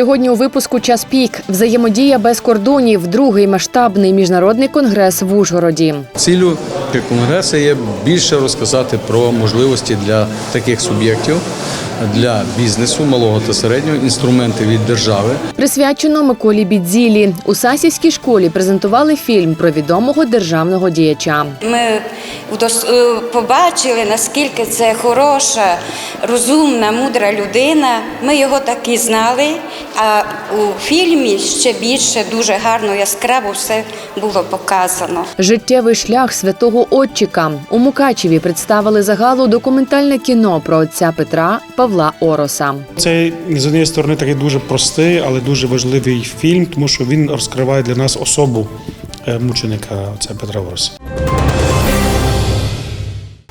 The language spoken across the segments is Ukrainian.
Сьогодні у випуску час пік взаємодія без кордонів. Другий масштабний міжнародний конгрес в Ужгороді. Цілю конгресу є більше розказати про можливості для таких суб'єктів, для бізнесу, малого та середнього, інструменти від держави. Присвячено Миколі Бідзілі у Сасівській школі презентували фільм про відомого державного діяча. Ми е, побачили, наскільки це хороша, розумна, мудра людина. Ми його так і знали. А у фільмі ще більше дуже гарно, яскраво все було показано. Життєвий шлях святого Отчика у Мукачеві представили загалу документальне кіно про отця Петра Павла Ороса. Це з однієї сторони такий дуже простий, але дуже важливий фільм, тому що він розкриває для нас особу е, мученика отця Петра Вороса.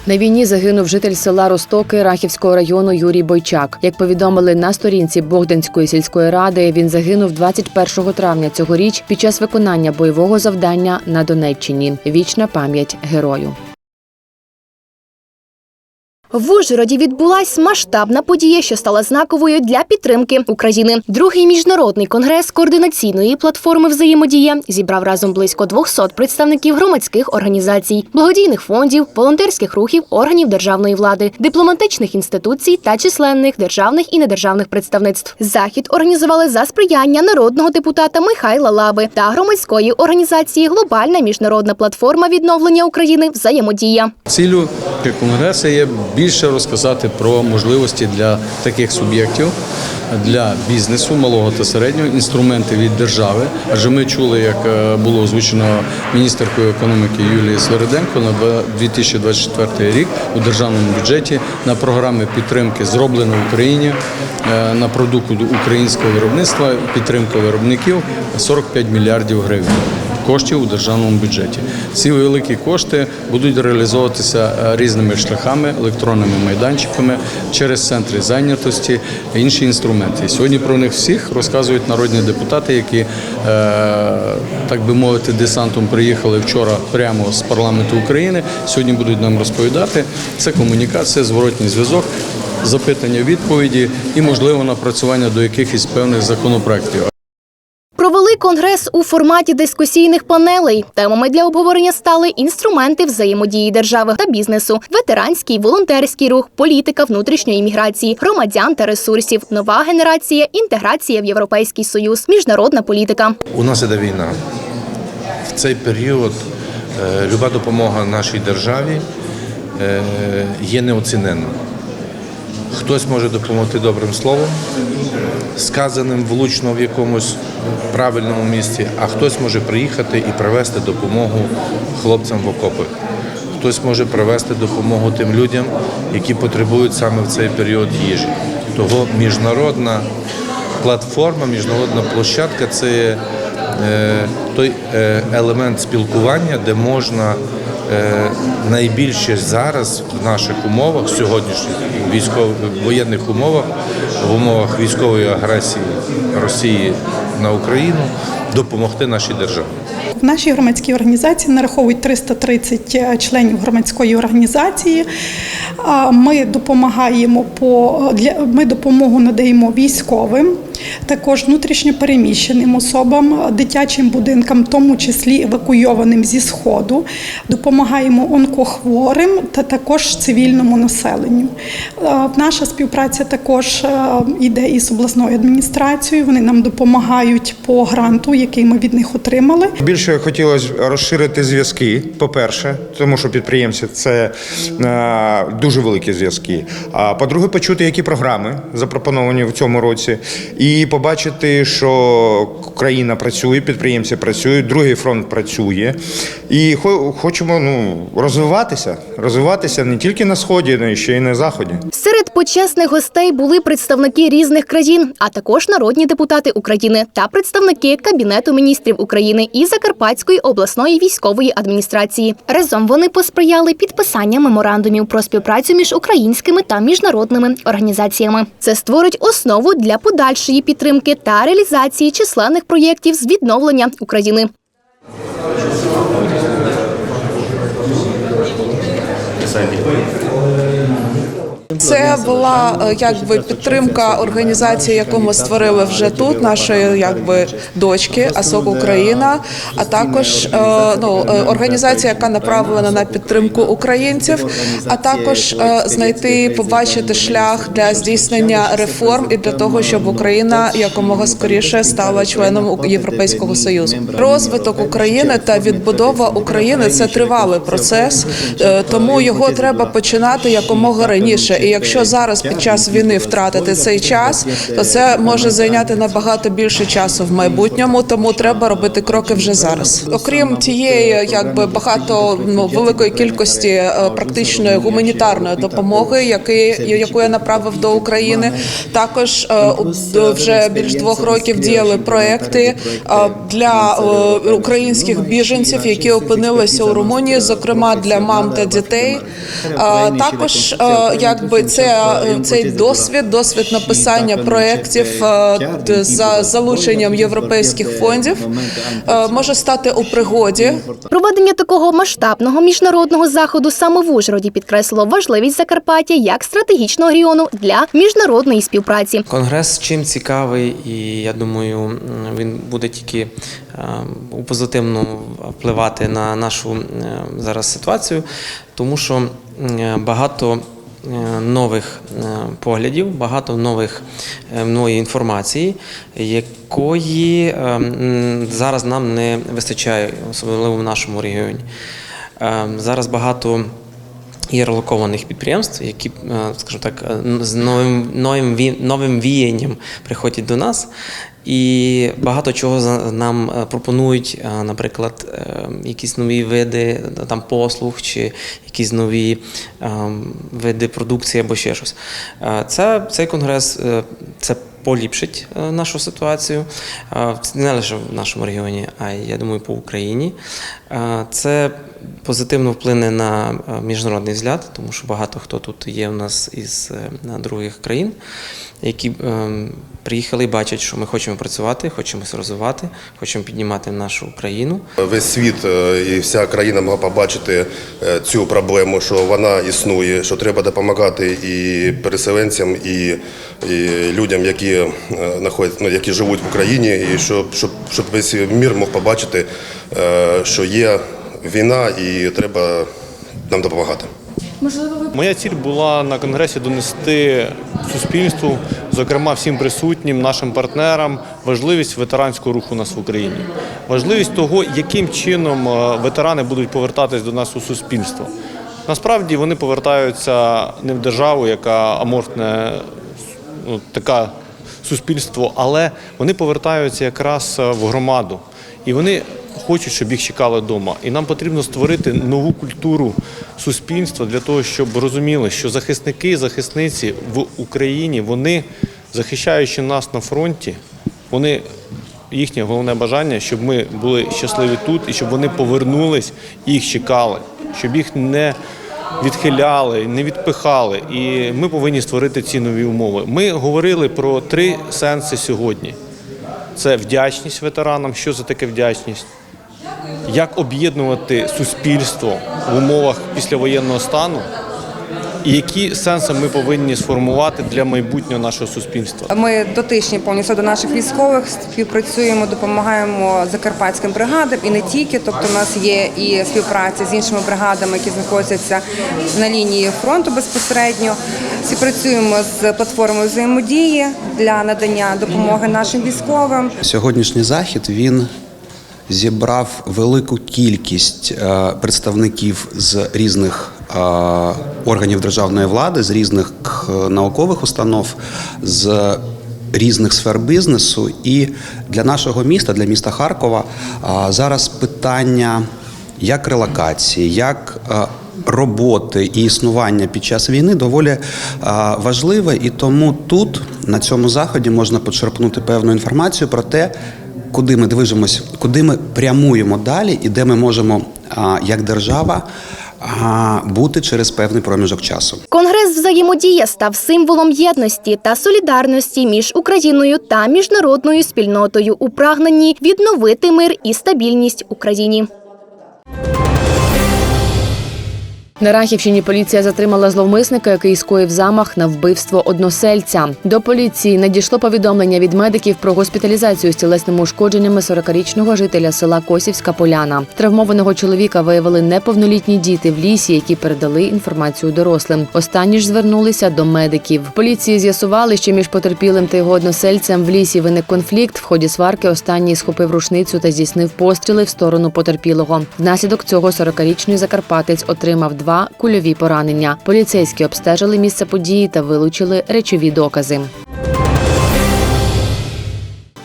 На війні загинув житель села Ростоки Рахівського району Юрій Бойчак. Як повідомили на сторінці Богданської сільської ради, він загинув 21 травня цьогоріч під час виконання бойового завдання на Донеччині. Вічна пам'ять герою. В Ужгороді відбулась масштабна подія, що стала знаковою для підтримки України. Другий міжнародний конгрес координаційної платформи взаємодія зібрав разом близько 200 представників громадських організацій, благодійних фондів, волонтерських рухів, органів державної влади, дипломатичних інституцій та численних державних і недержавних представництв. Захід організували за сприяння народного депутата Михайла Лаби та громадської організації Глобальна міжнародна платформа відновлення України взаємодія. Цілю конгресу є більше розказати про можливості для таких суб'єктів, для бізнесу, малого та середнього, інструменти від держави. Адже ми чули, як е, було озвучено міністеркою економіки Юлією Свириденко на два- 2024 рік у державному бюджеті на програми підтримки зроблено в Україні е, на продукт українського виробництва, підтримка виробників 45 мільярдів гривень коштів у державному бюджеті. Ці великі кошти будуть реалізовуватися е, різними шляхами, електронними майданчиками через центри зайнятості, інші інструменти. Сьогодні про них всіх розказують народні депутати, які, е, так би мовити, десантом приїхали вчора прямо з парламенту України. Сьогодні будуть нам розповідати. Це комунікація, зворотній зв'язок. Запитання, відповіді і можливо напрацювання до якихось певних законопроєктів. Конгрес у форматі дискусійних панелей. Темами для обговорення стали інструменти взаємодії держави та бізнесу, ветеранський, волонтерський рух, політика внутрішньої міграції, громадян та ресурсів, нова генерація, інтеграція в Європейський Союз, міжнародна політика. У нас іде війна. В цей період е, люба допомога нашій державі е, є неоціненна. Хтось може допомогти добрим словом, сказаним влучно в якомусь правильному місці, а хтось може приїхати і привезти допомогу хлопцям в окопи. Хтось може привезти допомогу тим людям, які потребують саме в цей період їжі. Того міжнародна платформа, міжнародна площадка це е, той е, елемент спілкування, де можна найбільше зараз в наших умовах, сьогоднішніх військових воєнних умовах, в умовах військової агресії Росії на Україну, допомогти нашій державі. В нашій громадській організації нараховують 330 членів громадської організації. Ми допомагаємо по ми допомогу надаємо військовим, також внутрішньо переміщеним особам, дитячим будинкам, в тому числі евакуйованим зі сходу. Допомагаємо онкохворим та також цивільному населенню. Наша співпраця також е, іде із обласною адміністрацією. Вони нам допомагають по гранту, який ми від них отримали. Більше хотілося розширити зв'язки, по-перше, тому що підприємці це е, дуже великі зв'язки. А по-друге, почути, які програми запропоновані в цьому році, і побачити, що країна працює, підприємці працюють, другий фронт працює. І хо- хочемо ну, розвиватися, розвиватися не тільки на сході, але ще й на заході. Серед почесних гостей були представники різних країн, а також народні депутати України та представники Кабінету міністрів України і Закарпатської обласної військової адміністрації. Разом вони посприяли підписанню меморандумів про співпрацю між українськими та міжнародними організаціями. Це створить основу для подальшої підтримки та реалізації численних проєктів з відновлення України. Це була е, якби підтримка організації, яку ми створили вже тут, нашої якби дочки АСОК Україна, а також е, ну, е, організація, яка направлена на підтримку українців, а також знайти, побачити шлях для здійснення реформ і для того, щоб Україна якомога скоріше стала членом Європейського союзу. Розвиток України та відбудова України це тривалий процес, тому його треба починати якомога раніше. Якщо зараз під час війни втратити цей час, то це може зайняти набагато більше часу в майбутньому. Тому треба робити кроки вже зараз. Окрім тієї, якби багато ну великої кількості е, практичної гуманітарної допомоги, які яку я направив до України, також е, вже більш двох років діяли проекти е, для українських біженців, які опинилися у Румунії, зокрема для мам та дітей. Також, е, якби це е, цей досвід, досвід написання проєктів е, за залученням європейських фондів е, може стати у пригоді. Проведення такого масштабного міжнародного заходу саме в Ужгороді підкреслило важливість Закарпаття як стратегічного регіону для міжнародної співпраці. Конгрес чим цікавий, і я думаю, він буде тільки е, у позитивно впливати на нашу зараз ситуацію, тому що багато нових е, поглядів, багато нових е, нової інформації, якої е, зараз нам не вистачає, особливо в нашому регіоні. Е, Зараз багато є релокованих підприємств, які, е, скажімо так, е, з новим, новим, новим віянням приходять до нас. І багато чого нам е, пропонують, е, наприклад, е, якісь нові види там, послуг чи якісь нові види продукції або ще щось. Це, цей конгрес це поліпшить нашу ситуацію не лише в нашому регіоні, а й я думаю, по Україні. Це позитивно вплине на е, міжнародний взгляд, тому що багато хто тут є у нас із е, других країн, які е, приїхали і бачать, що ми хочемо працювати, хочемо розвивати, хочемо піднімати нашу країну. Весь світ е, і вся країна могла побачити цю проблему, що вона існує, що треба допомагати і переселенцям, і, і людям, які ну, які живуть в Україні, і щоб, щоб, щоб весь мір мог побачити, що є війна і треба нам допомагати. Моя ціль була на конгресі донести суспільству, зокрема всім присутнім, нашим партнерам, важливість ветеранського руху у нас в Україні, важливість того, яким чином е, ветерани будуть повертатись до нас у суспільство. Насправді вони повертаються не в державу, яка аморфне ну, таке суспільство, але вони повертаються якраз е, в громаду. І вони хочуть, щоб їх чекали вдома. І нам потрібно створити нову культуру суспільства для того, щоб розуміли, що захисники і захисниці в Україні, вони, захищаючи нас на фронті, вони їхнє головне бажання, щоб ми були щасливі тут і щоб вони повернулись і їх чекали, щоб їх не відхиляли, не відпихали. І ми повинні створити ці нові умови. Ми говорили про три сенси сьогодні: це вдячність ветеранам. Що це таке вдячність? Як об'єднувати суспільство в умовах післявоєнного стану? І які сенси ми повинні сформувати для майбутнього нашого суспільства? Ми дотичні повністю до наших військових, співпрацюємо, допомагаємо закарпатським бригадам і не тільки. Тобто, у нас є і співпраця з іншими бригадами, які знаходяться на лінії фронту безпосередньо. Співпрацюємо з платформою взаємодії для надання допомоги нашим військовим. Сьогоднішній захід він зібрав велику кількість е, представників з різних е, органів державної влади, з різних е, наукових установ, з різних сфер бізнесу. І для нашого міста, для міста Харкова, зараз питання як релокації, як роботи і існування під час війни доволі важливе, і тому тут на цьому заході можна почерпнути певну інформацію про те, куди ми движемось, куди ми прямуємо далі, і де ми можемо як держава а, бути через певний проміжок часу. Конгрес взаємодія став символом єдності та солідарності між Україною та міжнародною спільнотою у прагненні відновити мир і стабільність Україні. На Рахівщині поліція затримала зловмисника, який скоїв замах на вбивство односельця. До поліції надійшло повідомлення від медиків про госпіталізацію з тілесними ушкодженнями 40-річного жителя села Косівська Поляна. Травмованого чоловіка виявили неповнолітні діти в лісі, які передали інформацію дорослим. Останні ж звернулися до медиків. Поліції з'ясували, що між потерпілим та його односельцем в лісі виник конфлікт. В ході сварки останній схопив рушницю та здійснив постріли в сторону потерпілого. Внаслідок цього 40-річний закарпатець отримав два кульові поранення. Поліцейські обстежили місце події та вилучили речові докази.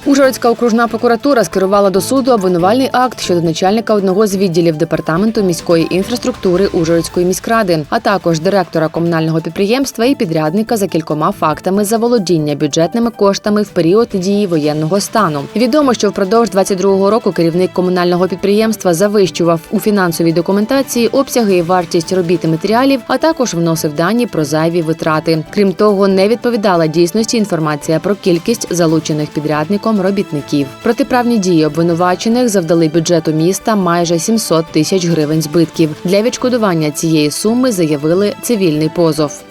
Ужгородська окружна прокуратура скерувала до суду обвинувальний акт щодо начальника одного з відділів департаменту міської інфраструктури Ужгородської міськради, а також директора комунального підприємства і підрядника за кількома фактами заволодіння бюджетними коштами в період дії воєнного стану. Відомо, що впродовж 22-го року керівник комунального підприємства завищував у фінансовій документації обсяги і вартість робіт і матеріалів, а також вносив дані про зайві витрати. Крім того, не відповідала дійсності інформація про кількість залучених підрядником робітників. Протиправні дії обвинувачених завдали бюджету міста майже 700 тисяч гривень збитків. Для відшкодування цієї суми заявили цивільний позов.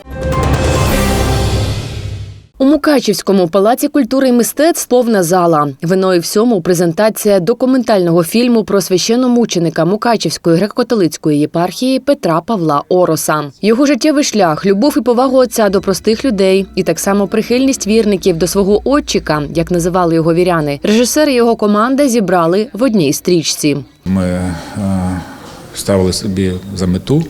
У Мукачівському палаці культури і мистецтв повна зала. Виною всьому презентація документального фільму про священномученика Мукачівської греко-католицької єпархії Петра Павла Ороса. Його життєвий шлях, любов і повагу отця до простих людей, і так само прихильність вірників до свого отчика, як називали його віряни. Режисер і його команда зібрали в одній стрічці. Ми е, ставили собі за мету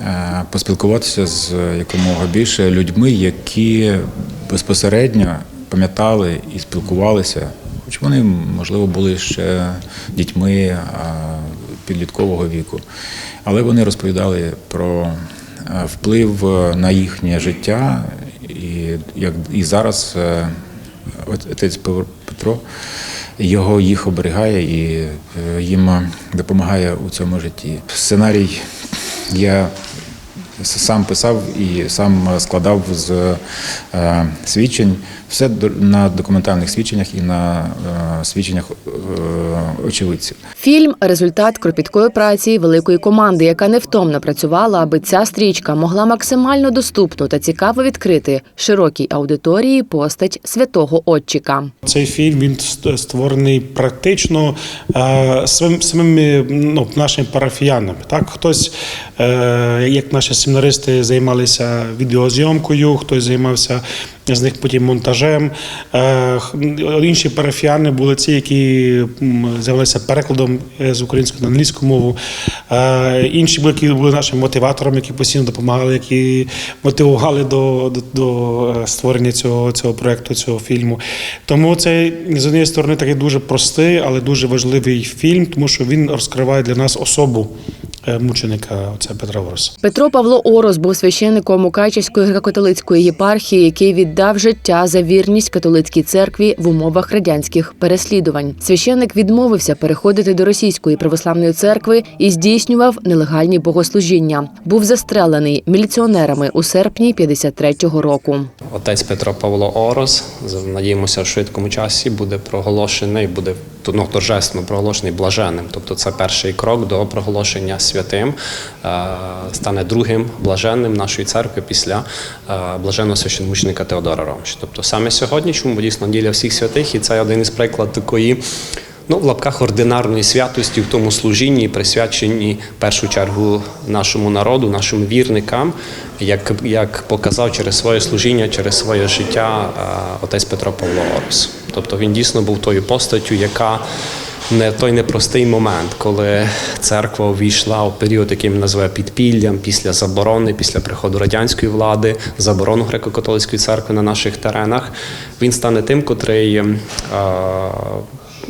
е, поспілкуватися з якомога більше людьми, які безпосередньо пам'ятали і спілкувалися, хоч вони, можливо, були ще дітьми е, підліткового віку. Але вони розповідали про е, вплив на їхнє життя, і як і зараз е, отець Петро його їх оберігає і е, їм допомагає у цьому житті. Сценарій я сам писав і сам складав з е, свідчень. Все до- на документальних свідченнях і на е, свідченнях е, очевидців. Фільм результат кропіткої праці великої команди, яка невтомно працювала, аби ця стрічка могла максимально доступно та цікаво відкрити широкій аудиторії постать святого Отчика. Цей фільм він створений практично е, самим, самими ну, нашими парафіянами. Так, хтось, е, як наші семінаристи, займалися відеозйомкою, хтось займався з них потім монтажем. Е, інші парафіяни були ці, які м, займалися перекладом е, з української на англійську мову. Е, інші були, які були нашими мотиваторами, які постійно допомагали, які мотивували до, до, до створення цього, цього проекту, цього фільму. Тому це з однієї сторони такий дуже простий, але дуже важливий фільм, тому що він розкриває для нас особу мученика отця Петра Вороса. Петро Павло Орос був священником Мукачівської греко-католицької єпархії, який віддав життя за вірність католицькій церкві в умовах радянських переслідувань. Священник відмовився переходити до російської православної церкви і здійснював нелегальні богослужіння. Був застрелений міліціонерами у серпні 53-го року. Отець Петро Павло Орос, надіємося, в швидкому часі буде проголошений, буде ну, торжественно проголошений блаженним. Тобто це перший крок до проголошення святим, е, стане другим блаженним нашої церкви після е, блаженного священмученика Теодора Ромші. Тобто саме сьогодні, чому дійсно неділя всіх святих, і це один із приклад такої. Ну, в лапках ординарної святості в тому служінні, присвяченні в першу чергу нашому народу, нашим вірникам, як, як показав через своє служіння, через своє життя е, отець Петро Павло Орос. Тобто він дійсно був тою постаттю, яка не той непростий момент, коли церква увійшла у період, який ми називаємо підпіллям, після заборони, після приходу радянської влади, заборону греко-католицької церкви на наших теренах. Він стане тим, котрий. е,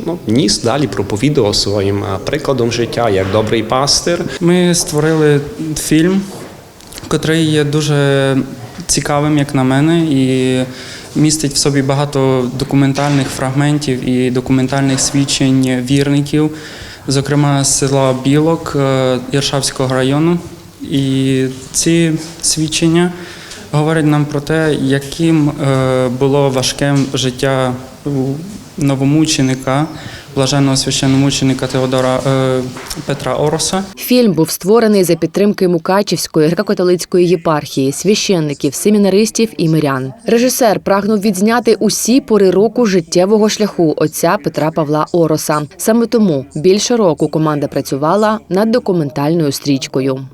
ну, ніс далі проповідував своїм е, прикладом життя як добрий пастир. Ми створили фільм, котрий є дуже цікавим, як на мене, і містить в собі багато документальних фрагментів і документальних свідчень вірників, зокрема села Білок е, Іршавського району. І ці свідчення говорять нам про те, яким е, було важке життя новомученика блаженного священномученика Теодора е, Петра Ороса. Фільм був створений за підтримки Мукачівської греко-католицької єпархії, священників, семінаристів і мирян. Режисер прагнув відзняти усі пори року життєвого шляху отця Петра Павла Ороса. Саме тому більше року команда працювала над документальною стрічкою.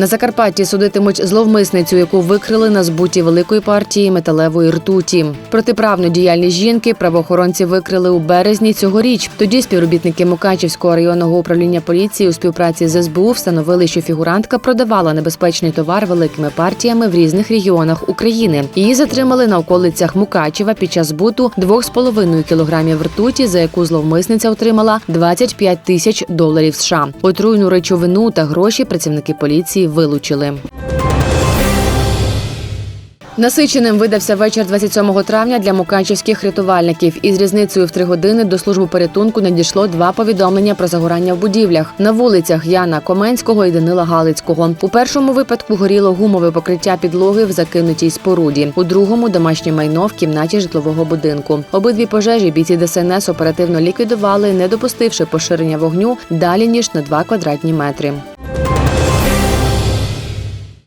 На Закарпатті судитимуть зловмисницю, яку викрили на збуті великої партії металевої ртуті. Протиправну діяльність жінки правоохоронці викрили у березні цьогоріч. Тоді співробітники Мукачівського районного управління поліції у співпраці з СБУ встановили, що фігурантка продавала небезпечний товар великими партіями в різних регіонах України. Її затримали на околицях Мукачева під час збуту 2,5 кілограмів ртуті, за яку зловмисниця отримала 25 тисяч доларів США. Отруйну речовину та гроші працівники поліції вилучили. Насиченим видався вечір 27 травня для мукачівських рятувальників. Із різницею в три години до служби порятунку надійшло два повідомлення про загорання в будівлях на вулицях Яна Коменського і Данила Галицького. У першому випадку горіло гумове покриття підлоги в закинутій споруді. У другому домашнє майно в кімнаті житлового будинку. Обидві пожежі бійці ДСНС оперативно ліквідували, не допустивши поширення вогню далі ніж на 2 квадратні метри.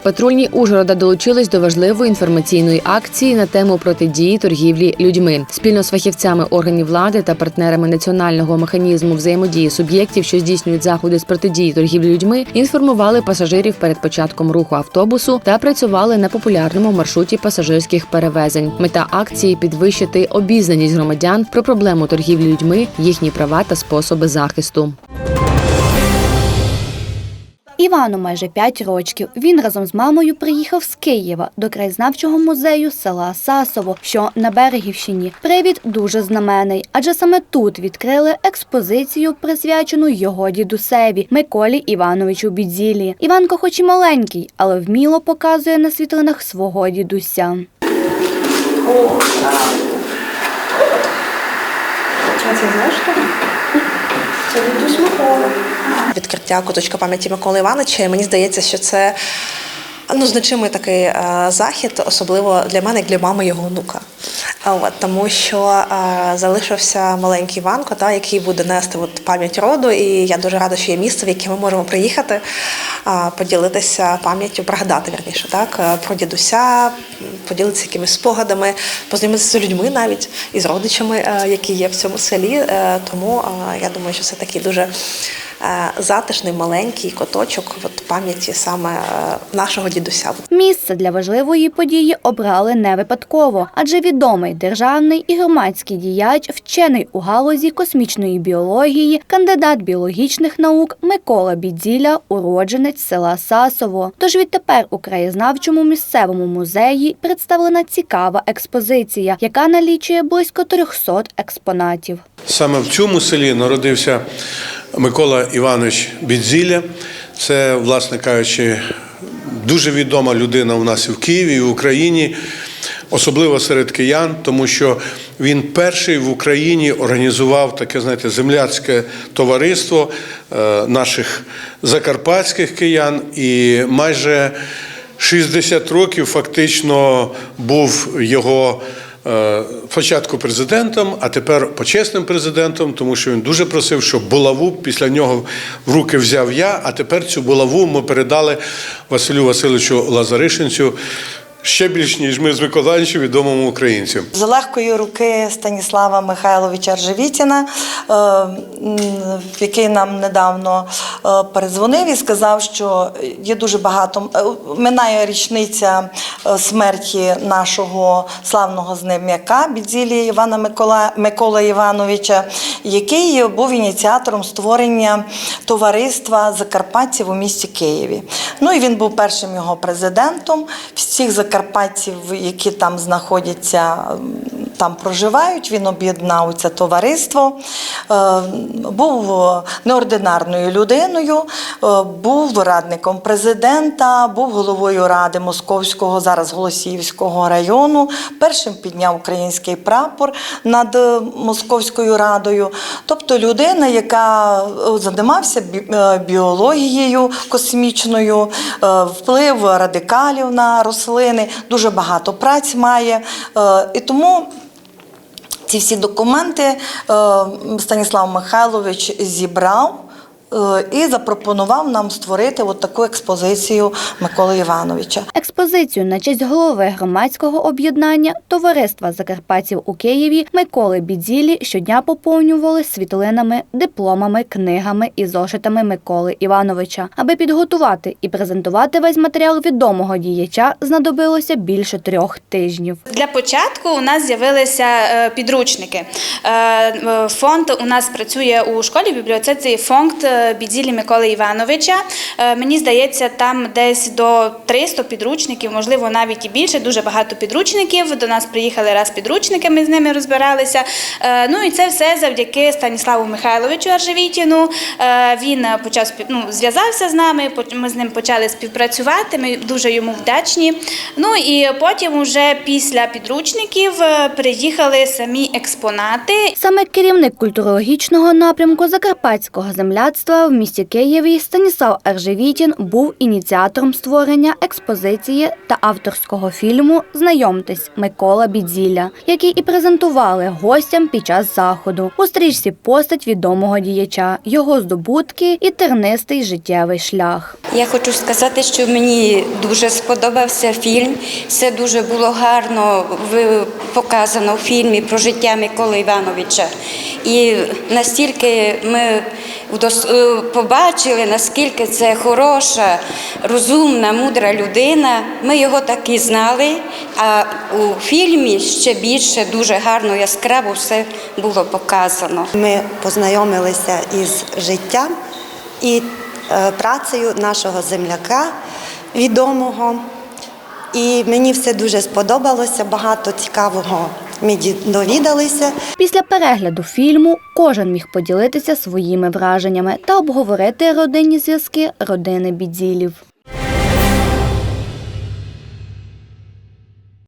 Патрульні Ужгорода долучились до важливої інформаційної акції на тему протидії торгівлі людьми. Спільно з фахівцями органів влади та партнерами національного механізму взаємодії суб'єктів, що здійснюють заходи з протидії торгівлі людьми, інформували пасажирів перед початком руху автобусу та працювали на популярному маршруті пасажирських перевезень. Мета акції підвищити обізнаність громадян про проблему торгівлі людьми, їхні права та способи захисту. Івану майже 5 років. Він разом з мамою приїхав з Києва до краєзнавчого музею села Сасово, що на Берегівщині. Привід дуже знаменний, адже саме тут відкрили експозицію, присвячену його дідусеві Миколі Івановичу Бідзілі. Іванко, хоч і маленький, але вміло показує на світлинах свого дідуся. Відкриття куточка пам'яті Миколи Івановича. Мені здається, що це ну, значимий такий е, захід, особливо для мене, як для мами його онука. От, тому що е, залишився маленький Іванко, та, який буде нести от, пам'ять роду, і я дуже рада, що є місце, в яке ми можемо приїхати, е, поділитися пам'яттю, пригадати вірніше, так, е, про дідуся, поділитися якимись спогадами, познайомитися з людьми навіть і з родичами, е, які є в цьому селі. Е, тому е, я думаю, що це такий дуже е, затишний маленький коточок от, пам'яті саме е, нашого дідуся. Місце для важливої події обрали не випадково, адже відомий державний і громадський діяч, вчений у галузі космічної біології, кандидат біологічних наук Микола Бідзіля, уродженець села Сасово. Тож відтепер у краєзнавчому місцевому музеї представлена цікава експозиція, яка налічує близько 300 експонатів. Саме в цьому селі народився Микола Іванович Бідзілля. Це, власне кажучи, дуже відома людина у нас і в Києві, і в Україні, особливо серед киян, тому що він перший в Україні організував таке, знаєте, земляцьке товариство е, наших закарпатських киян і майже 60 років фактично був його е, спочатку президентом, а тепер почесним президентом, тому що він дуже просив, щоб булаву після нього в руки взяв я, а тепер цю булаву ми передали Василю Васильовичу Лазаришинцю. Ще більш ніж ми з Миколаївичем, відомому українцю. З легкої руки Станіслава Михайловича Ржевітіна, е, який нам недавно е, передзвонив і сказав, що є дуже багато. е, Минає річниця смерті нашого славного знем'яка Бідзілі Івана Микола, Микола Івановича, який був ініціатором створення товариства закарпатців у місті Києві. Ну і він був першим його президентом. Всіх закарпатців, які там знаходяться, там проживають. Він об'єднав це товариство, Е, був е, неординарною людиною, е, був радником президента, був головою ради Московського, зараз Голосіївського району. Першим підняв український прапор над Московською радою. Тобто людина, яка займався біологією космічною, вплив радикалів на рослини, дуже багато праць має. І тому ці всі документи е, Станіслав Михайлович зібрав. е, І запропонував нам створити от таку експозицію Миколи Івановича. Експозицію на честь голови громадського об'єднання Товариства Закарпатців у Києві Миколи Бідзілі щодня поповнювали світлинами, дипломами, книгами і зошитами Миколи Івановича. Аби підготувати і презентувати весь матеріал відомого діяча, знадобилося більше трьох тижнів. Для початку у нас з'явилися е, підручники. Е, е, Фонд у нас працює у школі в бібліотеці фонд Бідзілі Миколи Івановича. Мені здається, там десь до 300 підручників, можливо, навіть і більше. Дуже багато підручників. До нас приїхали раз підручники, ми з ними розбиралися. Е, Ну і це все завдяки Станіславу Михайловичу Аржевітіну. Е, Він почав ну, зв'язався з нами. Ми з ним почали співпрацювати. Ми дуже йому вдячні. Ну і потім, уже після підручників, е, приїхали самі експонати. Саме керівник культурологічного напрямку Закарпатського земляцтва в місті Києві Станіслав Ержевітін був ініціатором створення експозиції та авторського фільму Знайомтесь Микола Бідзілля, який і презентували гостям під час заходу. У стрічці постать відомого діяча, його здобутки і тернистий життєвий шлях. Я хочу сказати, що мені дуже сподобався фільм. Все дуже було гарно показано в фільмі про життя Миколи Івановича. І настільки ми е, побачили, наскільки це хороша, розумна, мудра людина. Ми його так і знали. А у фільмі ще більше дуже гарно, яскраво все було показано. Ми познайомилися із життям і е, працею нашого земляка відомого. І мені все дуже сподобалося, багато цікавого ми довідалися. Після перегляду фільму кожен міг поділитися своїми враженнями та обговорити родинні зв'язки родини Бідзілів.